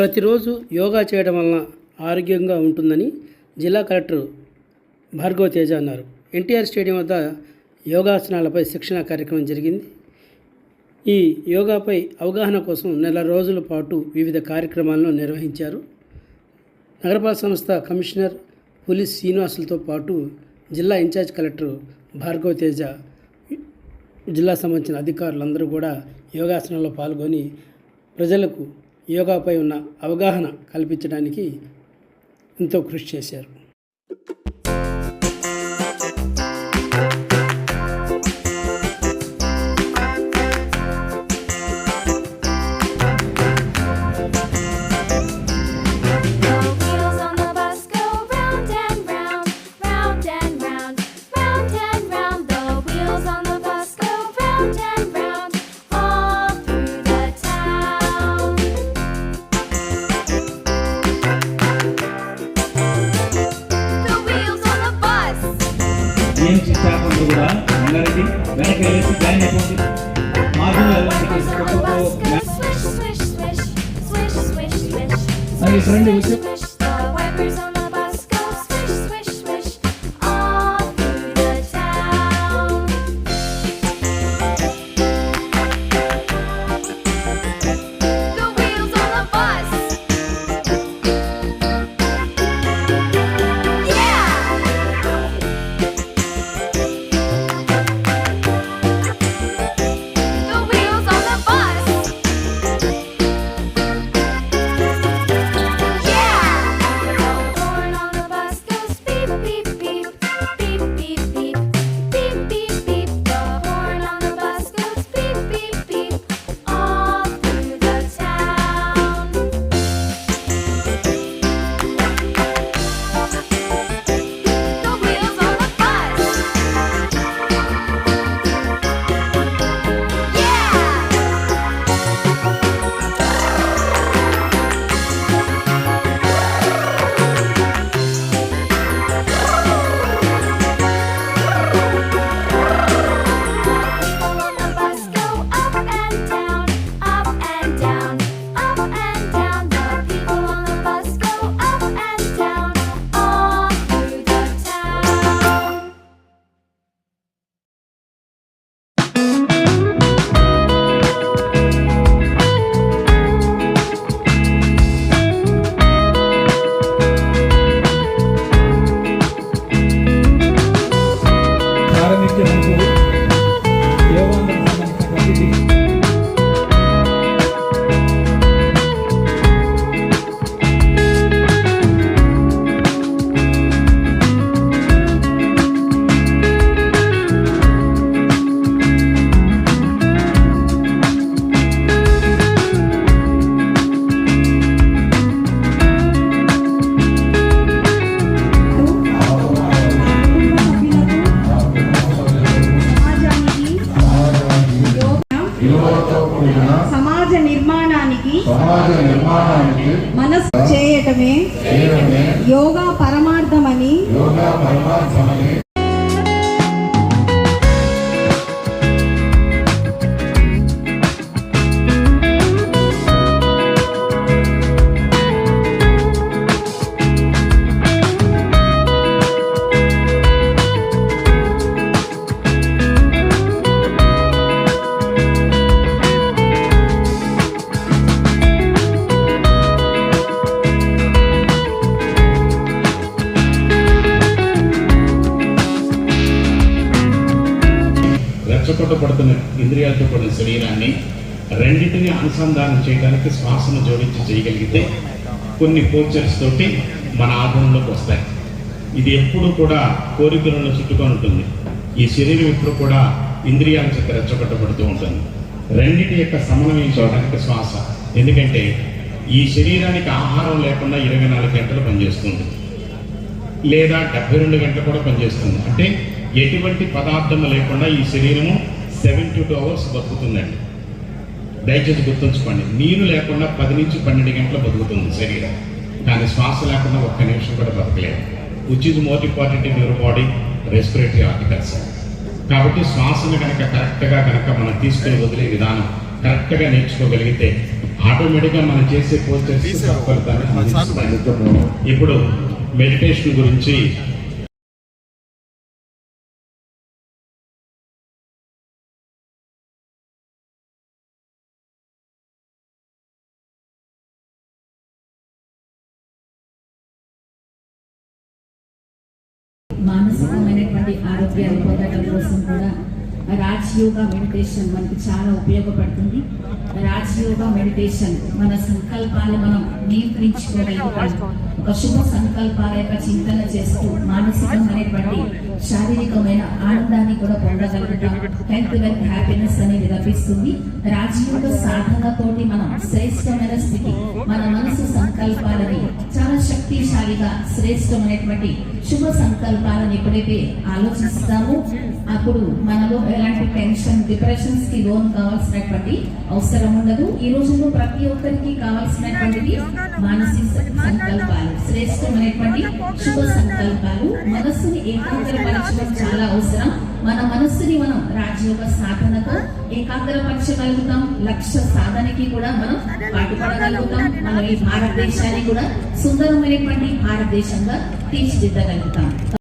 ప్రతిరోజు యోగా చేయడం వలన ఆరోగ్యంగా ఉంటుందని జిల్లా కలెక్టర్ భార్గవ తేజ అన్నారు. ఎన్టీఆర్ స్టేడియం వద్ద యోగాసనాలపై శిక్షణ కార్యక్రమం జరిగింది. ఈ యోగాపై అవగాహన కోసం నెల రోజుల పాటు వివిధ కార్యక్రమాలను నిర్వహించారు. నగరపాలక సంస్థ కమిషనర్ పోలీస్ శ్రీనివాసులతో పాటు జిల్లా ఇన్ఛార్జ్ కలెక్టర్ భార్గవ తేజ జిల్లా సంబంధించిన అధికారులందరూ కూడా యోగాసనంలో పాల్గొని ప్రజలకు యోగాపై ఉన్న అవగాహన కల్పించడానికి ఎంతో కృషి చేశారు. గేమ్స్ స్టాఫ్ అందరూ కూడా రంగారెడ్డి వెనక్కి వెళ్ళేసి జాయిన్ అయిపోండి. go వెళ్ళండి swish, swish, యోగా పరమార్థమని. యోగా ఇంద్రియాలతో కూడిన శరీరాన్ని రెండింటిని అనుసంధానం చేయడానికి శ్వాసను జోడించి చేయగలిగితే కొన్ని పోచర్స్ తోటి మన ఆధరణలోకి వస్తాయి. ఇది ఎప్పుడు కూడా కోరికలను చుట్టుకొని ఉంటుంది. ఈ శరీరం ఎప్పుడు కూడా ఇంద్రియాల చేత రెచ్చగొట్టబడుతూ ఉంటుంది. రెండింటి యొక్క సమన్వయం చేయడానికి శ్వాస. ఎందుకంటే ఈ శరీరానికి ఆహారం లేకుండా ఇరవై నాలుగు గంటలు పనిచేస్తుంది లేదా డెబ్బై రెండు గంటలు కూడా పనిచేస్తుంది. అంటే ఎటువంటి పదార్థం లేకుండా ఈ శరీరము సెవెన్ టు టూ అవర్స్ బతుకుతుందండి. దయచేసి గుర్తుంచుకోండి. నీరు లేకుండా పది నుంచి పన్నెండు గంటలు బతుకుతుంది శరీరం. కానీ శ్వాస లేకుండా ఒక్క నిమిషం కూడా బతకలేదు. Which is more important in your body respiratory articles కాబట్టి శ్వాసను కనుక కరెక్ట్గా కనుక మనం తీసుకుని వదిలే విధానం కరెక్ట్గా నేర్చుకోగలిగితే ఆటోమేటిక్గా మనం చేసే పోస్టర్స్. ఇప్పుడు మెడిటేషన్ గురించి మానసికమైనటువంటి ఆరోగ్యాలు పొందడం కోసం కూడా రాజయోగ మెడిటేషన్ మనకి చాలా ఉపయోగపడుతుంది. రాజయోగ మెడిటేషన్ మన సంకల్పాలు మనం నియంత్రించుకోగలుగుతాం ఒక శుభ సంకల్పాల యొక్క చింతన చేస్తూ మానసికమైనటువంటి శారీరకమైన ఆనందాన్ని కూడా పొందగలుగుతాం హెల్త్ వెల్త్ హ్యాపీనెస్ అనేది లభిస్తుంది. రాజయోగ సాధనతోటి మనం శ్రేష్టమైన స్థితి మన మనసు సంకల్పాలని శక్తిశాలిగా శ్రేష్టమైనటువంటి శుభ సంకల్పాలను ఎప్పుడైతే ఆలోచిస్తామో అప్పుడు మనలో ఎలాంటి టెన్షన్ డిప్రెషన్స్కి లోన్ కావాల్సినటువంటి అవసరం ఉండదు. ఈ రోజుల్లో ప్రతి ఒక్కరికి కావాల్సినటువంటిది మానసిక సంకల్పాలు శ్రేష్టమైనటువంటి శుభ సంకల్పాలు. మనస్సుని ఏకాగ్రపరచడం చాలా అవసరం. మన మనస్సుని మనం రాజయోగ సాధనతో ఏకాగ్రపరచగలుగుతాం. లక్ష్య సాధనకి కూడా మనం పాటుపడగలుగుతాం. మనం ఈ భారతదేశాన్ని కూడా సుందరమైనటువంటి భారతదేశంగా తీర్చిదిద్దగలుగుతాం.